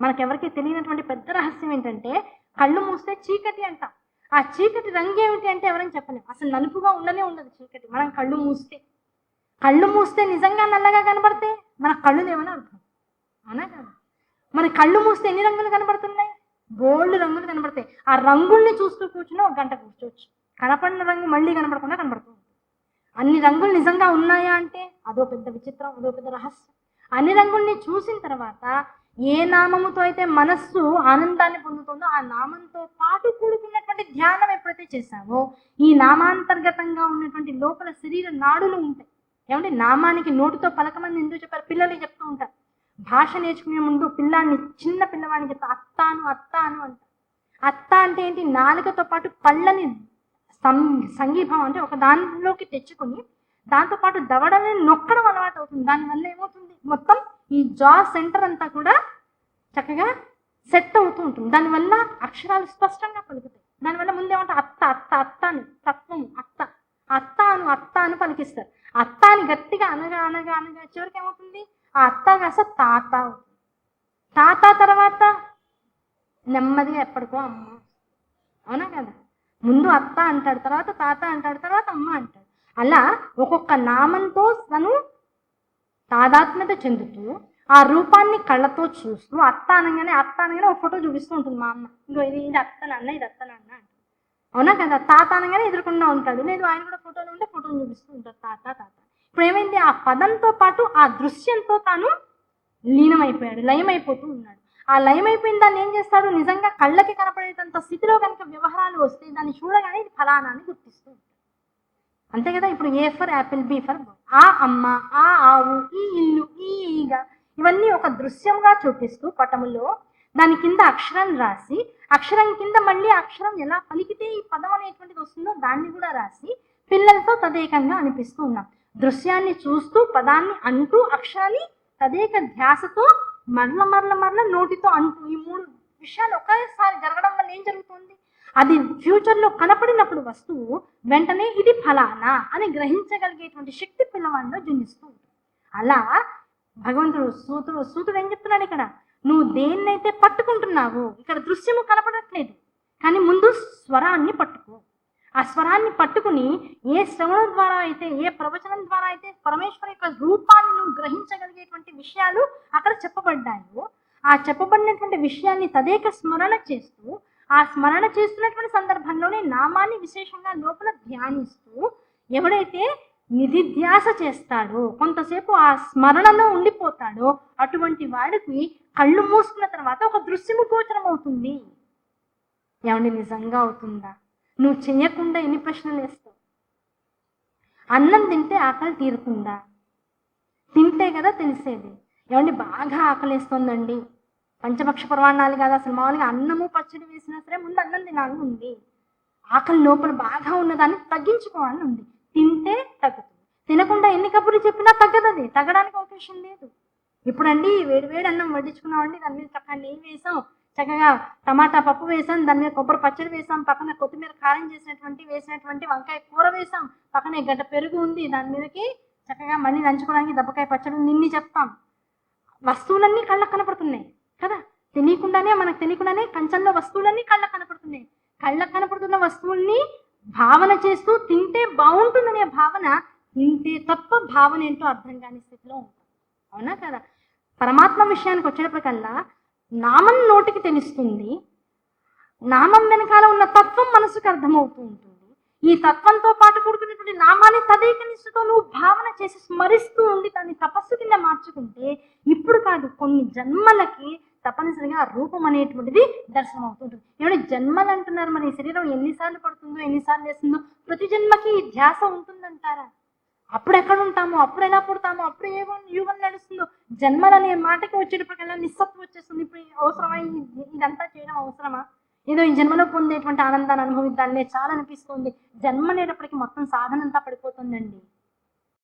మనకెవరికి తెలియనటువంటి పెద్ద రహస్యం ఏంటంటే కళ్ళు మూస్తే చీకటి అంట. ఆ చీకటి రంగు ఏమిటి అంటే ఎవరైనా చెప్పలేము అసలు నలుపుగా ఉండనే ఉండదు చీకటి. మనం కళ్ళు మూస్తే. కళ్ళు మూస్తే నిజంగా నల్లగా కనబడితే మన కళ్ళు లేవని అర్థం? అవునా కదా? మన కళ్ళు మూస్తే ఎన్ని రంగులు కనబడుతున్నాయి? బోల్డ్ రంగులు కనబడతాయి. ఆ రంగుల్ని చూస్తూ కూర్చుని ఒక గంట కూర్చోవచ్చు. కనపడిన రంగు మళ్ళీ కనపడకుండా కనబడుతుంది. అన్ని రంగులు నిజంగా ఉన్నాయా అంటే అదో పెద్ద విచిత్రం అదో పెద్ద రహస్యం. అన్ని రంగుల్ని చూసిన తర్వాత ఏ నామముతో అయితే మనస్సు ఆనందాన్ని పొందుతుందో ఆ నామంతో పాటు కూడుకున్నటువంటి ధ్యానం ఎప్పుడైతే చేశావో ఈ నామాంతర్గతంగా ఉన్నటువంటి లోపల శరీర నాడులు ఉంటాయి. ఏమంటే నామానికి నోటితో పలకమంది ఎందుకు చెప్పారు? పిల్లలు చెప్తూ ఉంటారు. భాష నేర్చుకునే ముందు పిల్లాన్ని చిన్న పిల్లవాడిని చెప్తా అత్తాను అత్తాను అంట అత్త అంటే ఏంటి? నాలుకతో పాటు పళ్ళని సం సంగీభం అంటే ఒక దానిలోకి తెచ్చుకుని దాంతోపాటు దవడని నొక్కడం అలవాటు అవుతుంది. దానివల్ల ఏమవుతుంది? మొత్తం ఈ జా సెంటర్ అంతా కూడా చక్కగా సెట్ అవుతూ ఉంటుంది. దానివల్ల అక్షరాలు స్పష్టంగా పలుకుతాయి. దానివల్ల ముందేమంటే అత్త అత్త అత్త అని తత్వం అత్త. అత్త అను అత్త అని పలికిస్తారు. అత్త అని గట్టిగా అనగా అనగా అనగా చివరికి ఏమవుతుంది? ఆ అత్త కాస్త తాత అవుతుంది. తాత తర్వాత నెమ్మదిగా ఎప్పటికో అమ్మ. అవునా కదా? ముందు అత్త అంటాడు తర్వాత తాత అంటాడు తర్వాత అమ్మ అంటాడు. అలా ఒక్కొక్క నామంతో తను తాదాత్మ్యత చెందుతూ ఆ రూపాన్ని కళ్ళతో చూస్తూ అత్త అనగానే అత్త అనగానే ఒక ఫోటో చూపిస్తూ ఉంటుంది మా అమ్మ. ఇంకో ఇది ఇది అత్త నాన్న ఇది అత్తనన్న అవునా కదా? తాత అనగానే ఎదుర్కొన్నా ఉంటాడు. లేదు ఆయన కూడా ఫోటోలు ఉంటే ఫోటోలు చూపిస్తూ ఉంటాడు. తాత తాత. ఇప్పుడు ఏమైంది? ఆ పదంతో పాటు ఆ దృశ్యంతో తాను లీనమైపోయాడు లయమైపోతూ ఉన్నాడు. ఆ లయమైపోయిన దాన్ని ఏం చేస్తాడు? నిజంగా కళ్ళకి కనపడేటంత స్థితిలో కనుక వ్యవహారాలు వస్తే దాన్ని చూడగానే ఇది ఫలానాన్ని గుర్తిస్తుంది అంతే కదా? ఇప్పుడు A for apple B for ఆ అమ్మ ఆ ఆవు ఈ ఇల్లు ఈ ఈగ ఇవన్నీ ఒక దృశ్యంగా చూపిస్తూ పటములో దాని కింద అక్షరం రాసి అక్షరం కింద మళ్ళీ అక్షరం ఎలా పలికితే ఈ పదం అనేటువంటిది వస్తుందో దాన్ని కూడా రాసి పిల్లలతో తదేకంగా అనిపిస్తూ ఉన్నాం. దృశ్యాన్ని చూస్తూ పదాన్ని అంటూ అక్షరాన్ని తదేక ధ్యాసతో మరల మరల మరల నోటితో అంటూ ఈ మూడు విషయాలు ఒకేసారి జరగడం వల్ల ఏం జరుగుతుంది? అది ఫ్యూచర్లో కనపడినప్పుడు వస్తువు వెంటనే ఇది ఫలానా అని గ్రహించగలిగేటువంటి శక్తి పిల్లవాడిలో జన్మిస్తూ ఉంటుంది. అలా భగవంతుడు సూతుడు సూతుడు ఏం చెప్తున్నాడు ఇక్కడ? నువ్వు దేన్నైతే పట్టుకుంటున్నావు ఇక్కడ దృశ్యము కనపడట్లేదు. కానీ ముందు స్వరాన్ని పట్టుకో. ఆ స్వరాన్ని పట్టుకుని ఏ శ్రవణం ద్వారా అయితే ఏ ప్రవచనం ద్వారా అయితే పరమేశ్వర యొక్క రూపాన్ని నువ్వు గ్రహించగలిగేటువంటి విషయాలు అక్కడ చెప్పబడ్డాయో ఆ చెప్పబడినటువంటి విషయాన్ని తదేక స్మరణ చేస్తూ ఆ స్మరణ చేస్తున్నటువంటి సందర్భంలోనే నామాన్ని విశేషంగా లోపల ధ్యానిస్తూ ఎవడైతే నిధిధ్యాస చేస్తాడో కొంతసేపు ఆ స్మరణలో ఉండిపోతాడో అటువంటి వాడికి కళ్ళు మూసుకున్న తర్వాత ఒక దృశ్యము గోచరం అవుతుంది ఏమండి నిజంగా అవుతుందా? నువ్వు చేయకుండా ఎన్ని ప్రశ్నలు వేస్తావు? అన్నం తింటే ఆకలి తీరుతుందా? తింటే కదా తెలిసేది. ఏమండి బాగా ఆకలిస్తుందండి. పంచపక్ష ప్రమాణాలు కాదు అసలు మామూలుగా అన్నము పచ్చడి వేసినా సరే ముందు అన్నం తినాలని ఉంది. ఆకలి లోపల బాగా ఉన్నదాన్ని తగ్గించుకోవాలని ఉంది. తింటే తగ్గుతుంది. తినకుండా ఎన్ని కబుర్లు చెప్పినా తగ్గదది. తగ్గడానికి అవకాశం లేదు. ఇప్పుడండి వేడి వేడి అన్నం వడ్డించుకున్నామండి. దాని మీద చక్కగా నెయ్యి వేసాం. చక్కగా టమాటా పప్పు వేసాం. దాని మీద కొబ్బరి పచ్చడి వేసాం. పక్కన కొత్తిమీర కారం చేసినటువంటి వేసినటువంటి వంకాయ కూర వేసాం. పక్కన గడ్డ పెరుగు ఉంది. దాని మీదకి చక్కగా మళ్ళీ నంచుకోవడానికి దెబ్బకాయ పచ్చడి నిన్ని చెప్తాం. వస్తువులన్నీ కళ్ళకు కనపడుతున్నాయి. కదా? తెలియకుండానే మనకు తెలియకుండానే కంచంలో వస్తువులన్నీ కళ్ళకు కనపడుతున్నాయి. కళ్ళకు కనపడుతున్న వస్తువుల్ని భావన చేస్తూ తింటే బాగుంటుందనే భావన తింటే తప్ప భావన ఏంటో అర్థం కాని స్థితిలో ఉంటుంది అవునా కదా? పరమాత్మ విషయానికి వచ్చేటప్పటికల్లా నామం నోటికి తెలుస్తుంది. నామం వెనకాల ఉన్న తత్వం మనసుకు అర్థమవుతూ ఉంటుంది. ఈ తత్వంతో పాటు కూడుకున్నటువంటి నామాన్ని తదేక నిష్ఠతో నువ్వు భావన చేసి స్మరిస్తూ ఉండి దాన్ని తపస్సు కింద మార్చుకుంటే ఇప్పుడు కాదు కొన్ని జన్మలకి తప్పనిసరిగా రూపం అనేటువంటిది దర్శనం అవుతుంటుంది. ఏమంటే జన్మలు అంటున్నారు మన ఈ శరీరం ఎన్నిసార్లు పడుతుందో ఎన్నిసార్లు వేస్తుందో ప్రతి జన్మకి ధ్యాస ఉంటుందంటారా? అప్పుడు ఎక్కడ ఉంటామో అప్పుడు ఎలా పుడతామో అప్పుడు ఏ యుగం నడుస్తుందో జన్మలు అనే మాటకి వచ్చేటప్పటికల్లా నిస్సత్వం వచ్చేస్తుంది. ఇప్పుడు అవసరమా ఇదంతా చేయడం అవసరమా? ఏదో ఈ జన్మలో పొందేటువంటి ఆనందాన్ని అనుభవిద్దాలే చాలా అనిపిస్తుంది. జన్మ అనేటప్పటికి మొత్తం సాధన అంతా పడిపోతుందండి.